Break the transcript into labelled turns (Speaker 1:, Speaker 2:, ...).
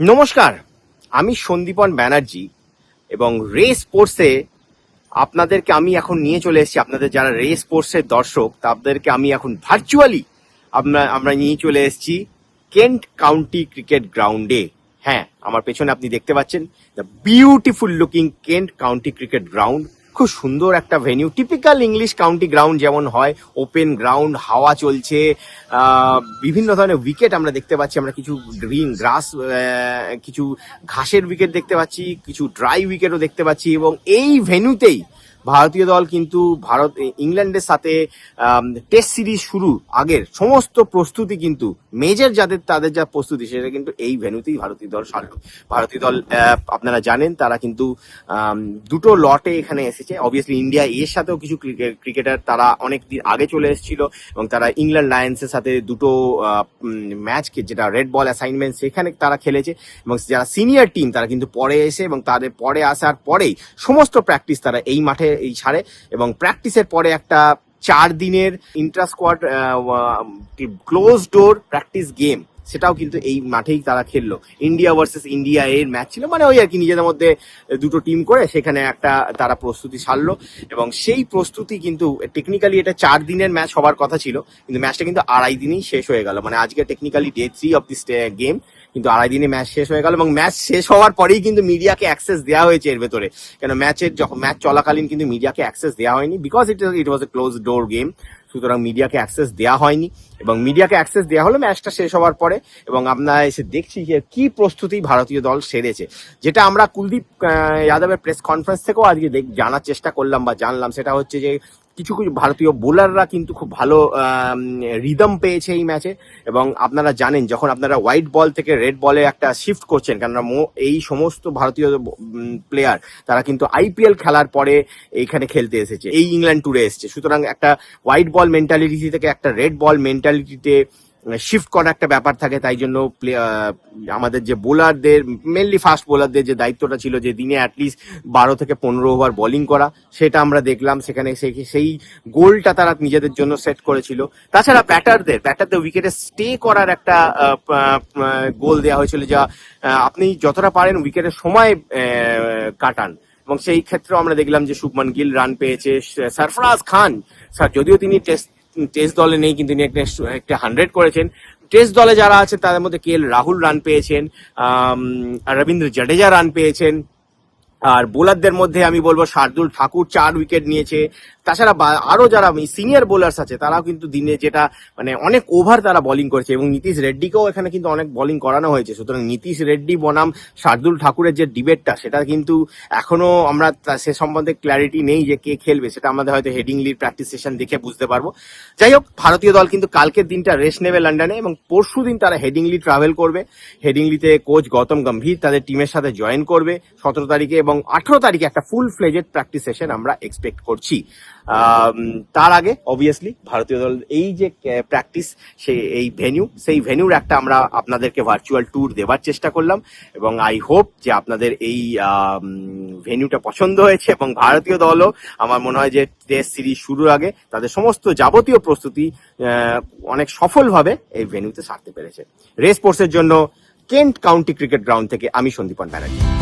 Speaker 1: নমস্কার, আমি সন্দীপন ব্যানার্জি এবং রেস স্পোর্টসে আপনাদেরকে আমি এখন নিয়ে চলে এসেছি। আপনাদের যারা রেস স্পোর্টসের দর্শক, তাদেরকে আমি এখন ভার্চুয়ালি আমরা আমরা নিয়ে চলে এসেছি কেন্ট কাউন্টি ক্রিকেট গ্রাউন্ডে। হ্যাঁ আমার পেছনে আপনি দেখতে পাচ্ছেন the beautiful looking Kent county cricket ground. খুব সুন্দর একটা venue typical English county ground যেমন হয় ওপেন গ্রাউন্ড হাওয়া চলছে বিভিন্ন ধরনের উইকেট আমরা দেখতে পাচ্ছি, আমরা কিছু গ্রিন গ্রাস কিছু ঘাসের উইকেট দেখতে পাচ্ছি, কিছু ড্রাই উইকেটও দেখতে পাচ্ছি এবং এই ভেন্যুতেই ভারতীয় দল কিন্তু ভারত, ইংল্যান্ডের সাথে টেস্ট সিরিজ শুরু আগের সমস্ত প্রস্তুতি কিন্তু মেজর যাদের, তাদের যা প্রস্তুতি সেটা কিন্তু এই ভেনুতেই ভারতীয় দল সারল ভারতীয় দল আপনারা জানেন তারা কিন্তু দুটো লটে এখানে এসেছে। অবভিয়াসলি ইন্ডিয়া এর সাথেও কিছু ক্রিকেটার তারা অনেক দিন আগে চলে এসেছিল এবং তারা ইংল্যান্ড লায়ন্সের সাথে দুটো ম্যাচ যেটা রেড বল অ্যাসাইনমেন্ট সেখানে তারা খেলেছে এবং যারা সিনিয়র টিম তারা কিন্তু পরে এসে এবং তাদের পরে আসার পরেই সমস্ত প্র্যাকটিস তারা এই মাঠে এই ছাড়ে এবং প্র্যাকটিসের পরে একটা চার দিনের inter squad close door practice game সেটাও কিন্তু এই মাঠেই তারা খেললো। ইন্ডিয়া ভার্সেস ইন্ডিয়া এর ম্যাচ ছিল মানে ওই আর কি নিজেদের মধ্যে দুটো টিম করে সেখানে একটা তারা প্রস্তুতি সারলো এবং সেই প্রস্তুতি কিন্তু টেকনিক্যালি এটা চার দিনের ম্যাচ হবার কথা ছিল, কিন্তু ম্যাচটা কিন্তু আড়াই দিনেই শেষ হয়ে গেল। মানে আজকে technically day three of this game কিন্তু আড়াই দিনে ম্যাচ শেষ হয়ে গেল এবং ম্যাচ শেষ হওয়ার পরেই কিন্তু মিডিয়াকে অ্যাক্সেস দেওয়া হয়েছে এর ভেতরে। কেন ম্যাচের যখন ম্যাচ চলাকালীন কিন্তু মিডিয়াকে অ্যাক্সেস দেওয়া হয়নি because it it was a close door game সুতরাং মিডিয়াকে অ্যাক্সেস দেওয়া হয়নি এবং মিডিয়াকে অ্যাক্সেস দেওয়া হলো ম্যাচটা শেষ হওয়ার পরে এবং আমরা এসে দেখছি যে কি প্রস্তুতি ভারতীয় দল সেরেছে। যেটা আমরা কুলদীপ যাদবের প্রেস কনফারেন্স থেকেও আজকে দেখ- জানার চেষ্টা করলাম বা জানলাম। সেটা হচ্ছে যে কিছু কিছু ভারতীয় বোলাররা কিন্তু খুব ভালো রিদম পেয়েছে এই ম্যাচে এবং আপনারা জানেন, যখন আপনারা হোয়াইট বল থেকে রেড বলে একটা শিফট করছেন কেননা এই সমস্ত ভারতীয় প্লেয়ার তারা কিন্তু আইপিএল খেলার পরে এইখানে খেলতে এসেছে। এই ইংল্যান্ড ট্যুরে এসেছে। সুতরাং একটা হোয়াইট বল মেন্টালিটি থেকে একটা রেড বল মেন্টালিটিতে শিফট করার একটা ব্যাপার থাকে, তাই জন্য আমাদের যে বোলারদের মেনলি ফাস্ট বোলারদের যে দায়িত্বটা ছিল যে দিনে অ্যাটলিস্ট বারো থেকে পনেরো ওভার বোলিং করা, সেটা আমরা দেখলাম সেখানে সেই গোলটা তারা নিজেদের জন্য সেট করেছিল। তাছাড়া ব্যাটারদের ব্যাটারদের উইকেটে স্টে করার একটা গোল দেওয়া হয়েছিল যা আপনি যতটা পারেন উইকেটের সময় কাটান। এবং সেই ক্ষেত্রে আমরা দেখলাম যে শুভমান গিল রান পেয়েছে সরফরাজ খান। স্যার, যদিও তিনি টেস্ট টেস্ট দলে নেই, কিন্তু তিনি একটা একটা হান্ড্রেড করেছেন। টেস্ট দলে যারা আছে, তাদের মধ্যে কে রাহুল রান পেয়েছেন রবীন্দ্র জাডেজা রান পেয়েছেন। আর বোলারদের মধ্যে আমি বলব শার্দুল ঠাকুর চার উইকেট নিয়েছে। তাছাড়া বা- আরও যারা সিনিয়র বোলার্স আছে, তারাও কিন্তু দিনে যেটা মানে অনেক ওভার তারা বোলিং করেছে এবং নীতিশ রেড্ডিকেও এখানে কিন্তু অনেক বোলিং করানো হয়েছে। সুতরাং নীতিশ রেড্ডি, বনাম, শার্দুল ঠাকুরের যে ডিবেটটা সেটা কিন্তু এখনও আমরা সে সম্বন্ধে ক্ল্যারিটি নেই যে কে খেলবে, সেটা আমাদের হয়তো হেডিংলির প্র্যাকটিস সেশন দেখে বুঝতে পারব। যাই হোক, ভারতীয় দল কিন্তু কালকের দিনটা রেস্ট নেবে লন্ডনে এবং পরশু দিন তারা হেডিংলি ট্রাভেল করবে। হেডিংলিতে কোচ গৌতম গম্ভীর তাদের টিমের সাথে জয়েন করবে। সতেরো তারিখে এবং আঠেরো তারিখে একটা ফুল ফ্লেজেড প্র্যাকটিস সেশন আমরা এক্সপেক্ট করছি। তার আগে অবভিয়াসলি ভারতীয় দল এই যে প্র্যাকটিস সেই এই ভেনিউ সেই ভেনিউর একটা আমরা আপনাদেরকে ভার্চুয়াল ট্যুর দেওয়ার চেষ্টা করলাম এবং আই হোপ যে আপনাদের এই ভেনিউটা পছন্দ হয়েছে এবং ভারতীয় দলও, আমার মনে হয় যে টেস্ট সিরিজ শুরুর আগে তাদের সমস্ত যাবতীয় প্রস্তুতি অনেক সফলভাবে এই ভেনিউতে সারতে পেরেছে। রেস স্পোর্টসের জন্য কেন্ট কাউন্টি ক্রিকেট গ্রাউন্ড থেকে আমি সন্দীপন ব্যানার্জি।